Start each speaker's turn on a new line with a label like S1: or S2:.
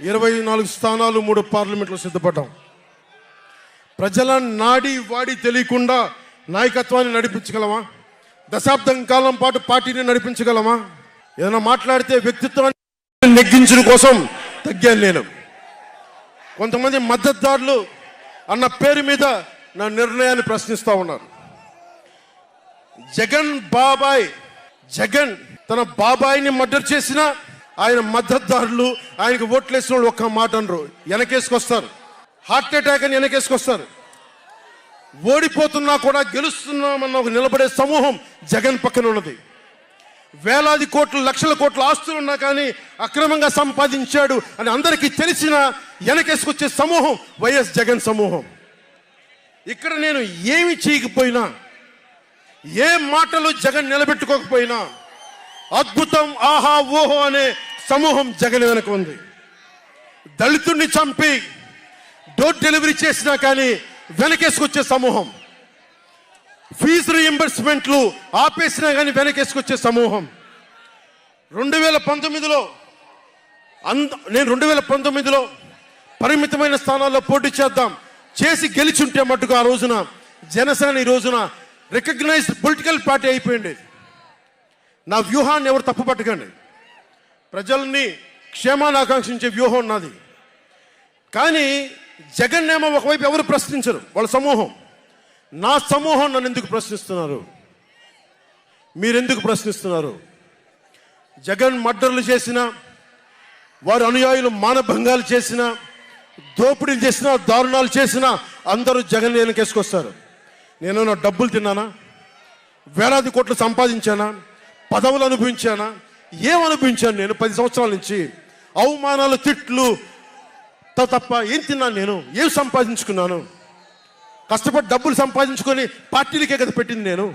S1: ఇరవై నాలుగు స్థానాలు మూడు పార్లమెంట్లో సిద్ధపడ్డాం. ప్రజల నాడి వాడి తెలియకుండా నాయకత్వాన్ని నడిపించగలమా? దశాబ్దం కాలం పాటు పార్టీని నడిపించగలమా? ఏదైనా మాట్లాడితే వ్యక్తిత్వాన్ని నెగ్గించడం కోసం తగ్గాను నేను. కొంతమంది మద్దతుదారులు అన్న పేరు మీద నా నిర్ణయాన్ని ప్రశ్నిస్తూ ఉన్నారు. జగన్ బాబాయ్ జగన్ తన బాబాయిని మర్డర్ చేసిన ఆయన మద్దతుదారులు ఆయనకు ఓట్లేసిన వాళ్ళు ఒక్క మాట అనరు. వెనకేసుకొస్తారు. హార్ట్ అటాక్ అని వెనకేసుకొస్తారు. ఓడిపోతున్నా కూడా గెలుస్తున్నామన్న ఒక నిలబడే సమూహం జగన్ పక్కన ఉన్నది. వేలాది కోట్లు లక్షల కోట్ల ఆస్తులు ఉన్నా కానీ అక్రమంగా సంపాదించాడు అని అందరికీ తెలిసిన వెనకేసుకొచ్చే సమూహం వైఎస్ జగన్ సమూహం. ఇక్కడ నేను ఏమి చేయకపోయినా ఏ మాటలు జగన్ నిలబెట్టుకోకపోయినా అద్భుతం ఆహా ఓహో అనే సమూహం జగన్ వెనక ఉంది. దళితుడిని చంపి డోర్ డెలివరీ చేసినా కానీ వెనకేసుకొచ్చే సమూహం. ఫీజు రీఎంబర్స్మెంట్లు ఆపేసినా కానీ వెనకేసుకొచ్చే సమూహం. రెండు వేల పంతొమ్మిదిలో అంద నేను రెండు వేల పంతొమ్మిదిలో పరిమితమైన స్థానాల్లో పోటీ చేద్దాం చేసి గెలిచుంటే మట్టుకు ఆ రోజున జనసేన ఈ రోజున రికగ్నైజ్డ్ పొలిటికల్ పార్టీ అయిపోయింది. నా వ్యూహాన్ని ఎవరు తప్పు పట్టకండి ప్రజల్ని క్షేమాన్ని ఆకాంక్షించే వ్యూహం ఉన్నది కానీ జగన్ నేమ ఒకవైపు ఎవరు ప్రశ్నించరు? వాళ్ళ సమూహం. నా సమూహం నన్ను ఎందుకు ప్రశ్నిస్తున్నారు? మీరెందుకు ప్రశ్నిస్తున్నారు? జగన్ మర్డర్లు చేసిన వారి అనుయాయులు మానభంగాలు చేసిన దోపిడీలు చేసిన దారుణాలు చేసిన అందరూ జగన్ వెనకేసుకొస్తారు నేను నా డబ్బులు తిన్నానా? వేలాది కోట్లు సంపాదించానా? పదవులు అనుభవించానా? ఏమనిపించాను నేను పది సంవత్సరాల నుంచి? అవమానాలు తిట్లు త- తప్ప ఏం తిన్నాను నేను? ఏం సంపాదించుకున్నాను? కష్టపడి డబ్బులు సంపాదించుకొని పార్టీలకే కదా పెట్టింది నేను?